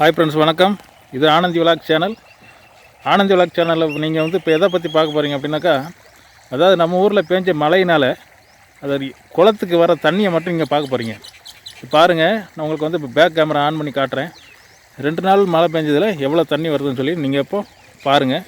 Hi friends வணக்கம். இது Anandhi vlog channel Anandhi vlog சேனலில் நீங்கள் வந்து இப்போ எதை பற்றி பார்க்க போகிறீங்க அப்படின்னாக்கா அதாவது நம்ம ஊரில் பேஞ்ச மழையினால் அது குளத்துக்கு வர தண்ணியை மட்டும் நீங்கள் பார்க்க போகிறீங்க பாருங்கள் நான் உங்களுக்கு வந்து இப்போ பேக் கேமரா ஆன் பண்ணி காட்டுறேன். ரெண்டு நாள் மழை பெஞ்சதில் எவ்வளோ தண்ணி வருதுன்னு சொல்லி நீங்கள் இப்போ பாருங்கள்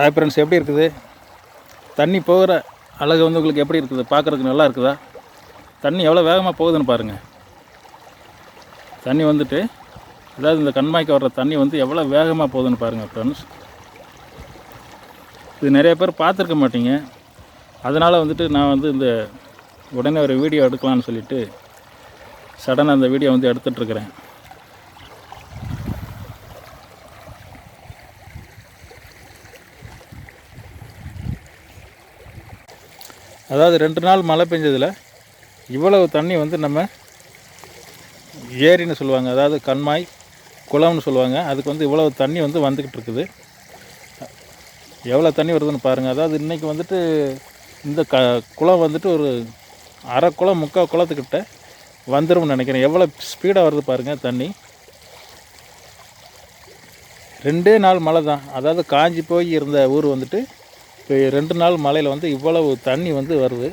ஹாய் ஃப்ரெண்ட்ஸ் எப்படி இருக்குது? தண்ணி போகிற அழகு வந்து உங்களுக்கு எப்படி இருக்குது? பார்க்குறதுக்கு நல்லா இருக்குதா? தண்ணி எவ்வளோ வேகமாக போகுதுன்னு பாருங்கள் தண்ணி வந்துட்டு அதாவது இந்த கண்மாய்க்கு வர்ற தண்ணி வந்து எவ்வளோ வேகமாக போகுதுன்னு பாருங்கள் ஃப்ரெண்ட்ஸ் இது நிறைய பேர் பார்த்துருக்க மாட்டீங்க. அதனால் வந்துட்டு நான் வந்து இந்த உடனே ஒரு வீடியோ எடுக்கலாம்னு சொல்லிட்டு சடனாக அந்த வீடியோ வந்து எடுத்துகிட்ருக்கிறேன் அதாவது ரெண்டு நாள் மழை பெஞ்சதில் இவ்வளவு தண்ணி வந்து நம்ம ஏரின்னு சொல்லுவாங்க. அதாவது கண்மாய் குளம்னு சொல்லுவாங்க. அதுக்கு வந்து இவ்வளவு தண்ணி வந்து வந்துக்கிட்டு இருக்குது. எவ்வளோ தண்ணி வருதுன்னு பாருங்கள் அதாவது இன்றைக்கி வந்துட்டு இந்த க குளம் வந்துட்டு ஒரு அரை குளம் முக்கால் குளத்துக்கிட்ட வந்துரும்னு நினைக்கிறேன். எவ்வளோ ஸ்பீடாக வருது பாருங்கள் தண்ணி. ரெண்டே நாள் மழை தான் அதாவது காஞ்சி போய் இருந்த ஊர் வந்துட்டு ரெண்டு நாள் மழையில் வந்து இவ்வளவு தண்ணி வந்து வருது.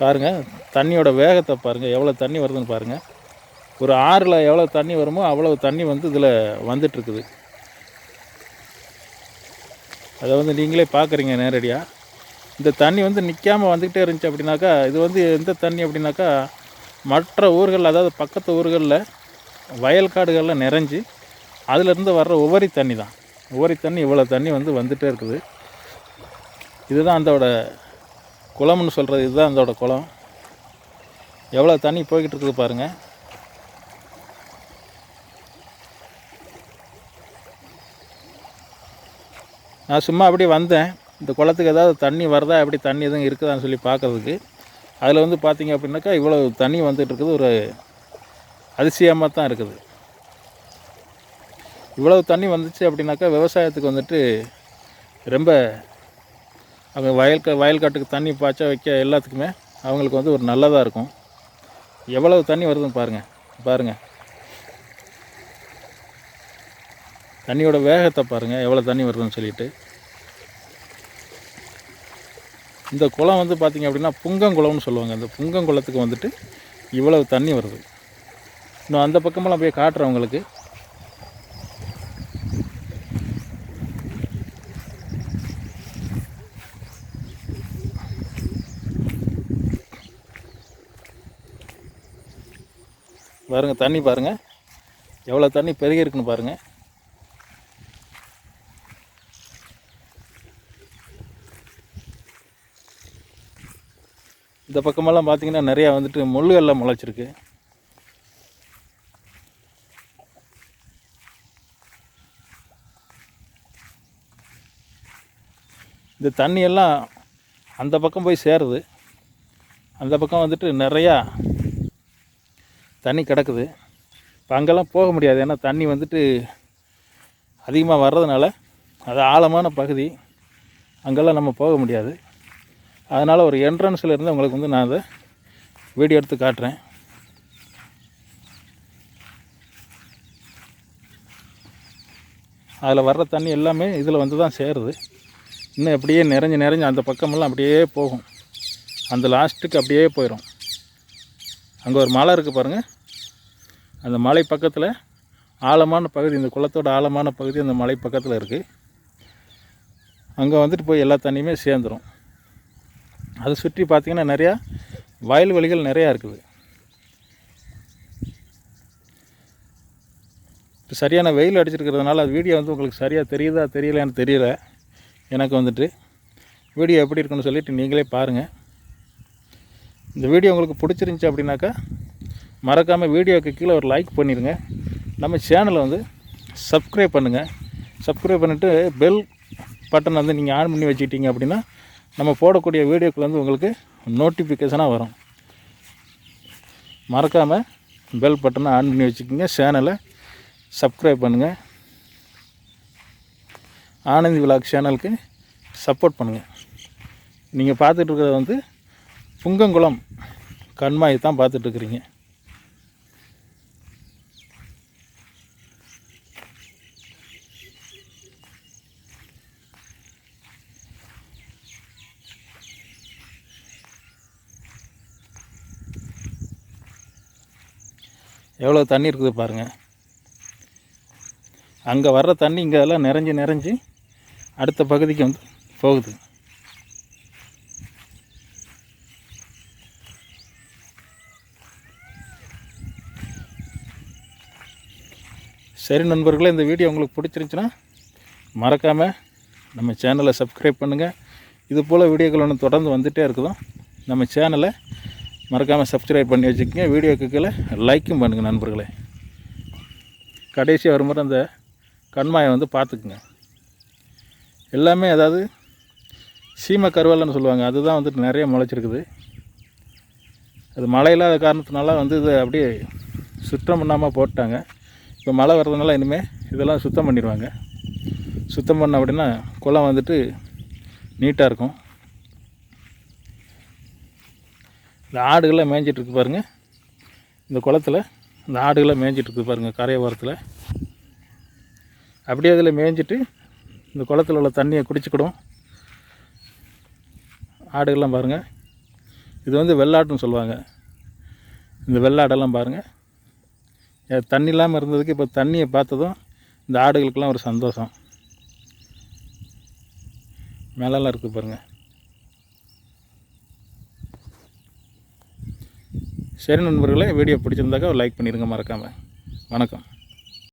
பாருங்கள் தண்ணியோட வேகத்தை பாருங்கள் எவ்வளோ தண்ணி வருதுன்னு பாருங்கள் ஒரு ஆறில் எவ்வளோ தண்ணி வருமோ அவ்வளோ தண்ணி வந்து இதில் வந்துட்டுருக்குது. அதை வந்து நீங்களே பார்க்குறீங்க நேரடியாக இந்த தண்ணி வந்து நிற்காமல் வந்துக்கிட்டே இருந்துச்சு அப்படின்னாக்கா இது வந்து எந்த தண்ணி அப்படின்னாக்கா மற்ற ஊர்களில் அதாவது பக்கத்து ஊர்களில் வயல் காடுகளில் நிறைஞ்சு அதிலிருந்து வர்ற உவரி தண்ணி தான் ஒவ்வொரு தண்ணி இவ்வளோ தண்ணி வந்து வந்துகிட்டே இருக்குது. இதுதான் அதோட குளம்னு சொல்கிறது இதுதான் அதோட குளம். எவ்வளோ தண்ணி போய்கிட்டு இருக்குது பாருங்கள் நான் சும்மா அப்படியே வந்தேன். இந்த குளத்துக்கு ஏதாவது தண்ணி வருதா எப்படி தண்ணி எதுவும் இருக்குதான்னு சொல்லி பார்க்கறதுக்கு. அதில் வந்து பார்த்திங்க அப்படின்னாக்கா இவ்வளோ தண்ணி வந்துட்டு இருக்குது. ஒரு அதிசயமாக தான் இருக்குது. இவ்வளவு தண்ணி வந்துச்சு அப்படின்னாக்கா விவசாயத்துக்கு வந்துட்டு ரொம்ப அவங்க வயல் க வயல் காட்டுக்கு தண்ணி பாய்ச்ச வைக்க எல்லாத்துக்குமே அவங்களுக்கு வந்து ஒரு நல்லதாக இருக்கும். எவ்வளவு தண்ணி வருதுன்னு பாருங்கள் பாருங்கள் தண்ணியோட வேகத்தை பாருங்கள் எவ்வளோ தண்ணி வருதுன்னு சொல்லிட்டு. இந்த குளம் வந்து பார்த்திங்க அப்படின்னா புங்கங்குளம்னு சொல்லுவாங்க. அந்த புங்கங்குளத்துக்கு வந்துட்டு இவ்வளவு தண்ணி வருது. இன்னும் அந்த பக்கமெல்லாம் போய் காட்டுறேன் பாருங்கள் தண்ணி பாருங்கள் எவ்வளோ தண்ணி பெருகி இருக்குன்னு இந்த பக்கமெல்லாம் பார்த்திங்கன்னா நிறையா வந்துட்டு முள்ளுகள்லாம் முளைச்சிருக்கு. இந்த தண்ணியெல்லாம் அந்த பக்கம் போய் சேருது. அந்த பக்கம் வந்துட்டு நிறையா தண்ணி கிடக்குது. இப்போ அங்கெல்லாம் போக முடியாது. ஏன்னா தண்ணி வந்துட்டு அதிகமாக வர்றதுனால அது ஆழமான பகுதி. அங்கெல்லாம் நம்ம போக முடியாது. அதனால் ஒரு என்ட்ரன்ஸில் இருந்து உங்களுக்கு வந்து நான் அதை வீடியோ எடுத்து காட்டுறேன். அதில் வர்ற தண்ணி எல்லாமே இதில் வந்து தான் சேருது. இன்னும் அப்படியே நிறைஞ்சு நிறைஞ்சு அந்த பக்கமெல்லாம் அப்படியே போகும். அந்த லாஸ்ட்டுக்கு அப்படியே போயிடும் அங்கே ஒரு மலை இருக்குது பாருங்கள் அந்த மலை பக்கத்தில் ஆழமான பகுதி இந்த குளத்தோட ஆழமான பகுதி அந்த மலை பக்கத்தில் இருக்குது அங்கே வந்துட்டு போய் எல்லா தண்ணியுமே சேர்ந்துடும் அதை சுற்றி பார்த்திங்கன்னா நிறையா வயல்வெளிகள் நிறையா இருக்குது. இப்போ சரியான வெயில் அடிச்சிருக்கிறதுனால அது வீடியோ வந்து உங்களுக்கு சரியாக தெரியுதா தெரியலையான்னு தெரியல. எனக்கு வந்துட்டு வீடியோ எப்படி இருக்குன்னு சொல்லிட்டு நீங்களே பாருங்கள் இந்த வீடியோ உங்களுக்கு பிடிச்சிருந்துச்சி அப்படின்னாக்கா மறக்காமல் வீடியோக்கு கீழே ஒரு லைக் பண்ணிடுங்க நம்ம சேனலை வந்து சப்ஸ்கிரைப் பண்ணுங்கள் சப்ஸ்கிரைப் பண்ணிவிட்டு பெல் பட்டன் வந்து நீங்கள் ஆன் பண்ணி வச்சுக்கிட்டீங்க அப்படின்னா நம்ம போடக்கூடிய வீடியோக்கள் வந்து உங்களுக்கு நோட்டிஃபிகேஷனாக வரும். மறக்காமல் பெல் பட்டனை ஆன் பண்ணி வச்சுக்கோங்க. சேனலை சப்ஸ்கிரைப் பண்ணுங்கள் ஆனந்தி விலாக் சேனலுக்கு சப்போர்ட் பண்ணுங்கள் நீங்கள் பார்த்துட்டு இருக்கிறது வந்து புங்கங்குளம் கண்மாய் தான் பார்த்துட்ருக்குறீங்க எவ்வளோ தண்ணி இருக்குது பாருங்கள் அங்கே வர்ற தண்ணி இங்கே எல்லாம் நிறைஞ்சு நிறைஞ்சு அடுத்த பகுதிக்கு வந்து போகுது. சரி நண்பர்களே இந்த வீடியோ உங்களுக்கு பிடிச்சிருந்துச்சுன்னா மறக்காமல் நம்ம சேனலை சப்ஸ்கிரைப் பண்ணுங்கள் இது போல் வீடியோக்கள் ஒன்று தொடர்ந்து வந்துகிட்டே இருக்குதும். நம்ம சேனலை மறக்காமல் சப்ஸ்கிரைப் பண்ணி வச்சுக்கோங்க. வீடியோக்கு கீழே லைக்கும் பண்ணுங்கள் நண்பர்களே. கடைசியாக வரும்போது அந்த கண்மாயை வந்து பார்த்துக்குங்க. எல்லாமே அதாவது சீம கருவேலன்னு சொல்லுவாங்க. அதுதான் வந்துட்டு நிறைய முளைச்சிருக்குது. அது மழை இல்லாத காரணத்தினால வந்து இது அப்படியே சுற்றம் பண்ணாமல் போட்டாங்க இப்போ மழை வர்றதுனால இனிமேல் இதெல்லாம் சுத்தம் பண்ணிடுவாங்க. சுத்தம் பண்ண அப்படின்னா குளம் வந்துட்டு நீட்டாக இருக்கும். இந்த ஆடுகள்லாம் மேய்ஞ்சிட்ருக்கு பாருங்கள் இந்த குளத்துல இந்த ஆடுகள்லாம் மேய்ஞ்சிட்ருக்கு பாருங்கள் கரையோரத்தில். அப்படியே அதில் மேய்ஞ்சிட்டு இந்த குளத்துல உள்ள தண்ணியை குடிச்சுக்கிடும். ஆடுகள்லாம் பாருங்கள் இது வந்து வெள்ளாட்டுன்னு சொல்லுவாங்க. இந்த வெள்ளாடெல்லாம் பாருங்கள் தண்ணி இல்லாமல் இருந்ததுக்கு இப்போ தண்ணியை பார்த்ததும் இந்த ஆடுகளுக்கெல்லாம் ஒரு சந்தோஷம். மேலெல்லாம் இருக்குது பாருங்கள் சரி நண்பர்களே வீடியோ பிடிச்சிருந்தாக்கா லைக் பண்ணிடுங்க மறக்காமல் வணக்கம்.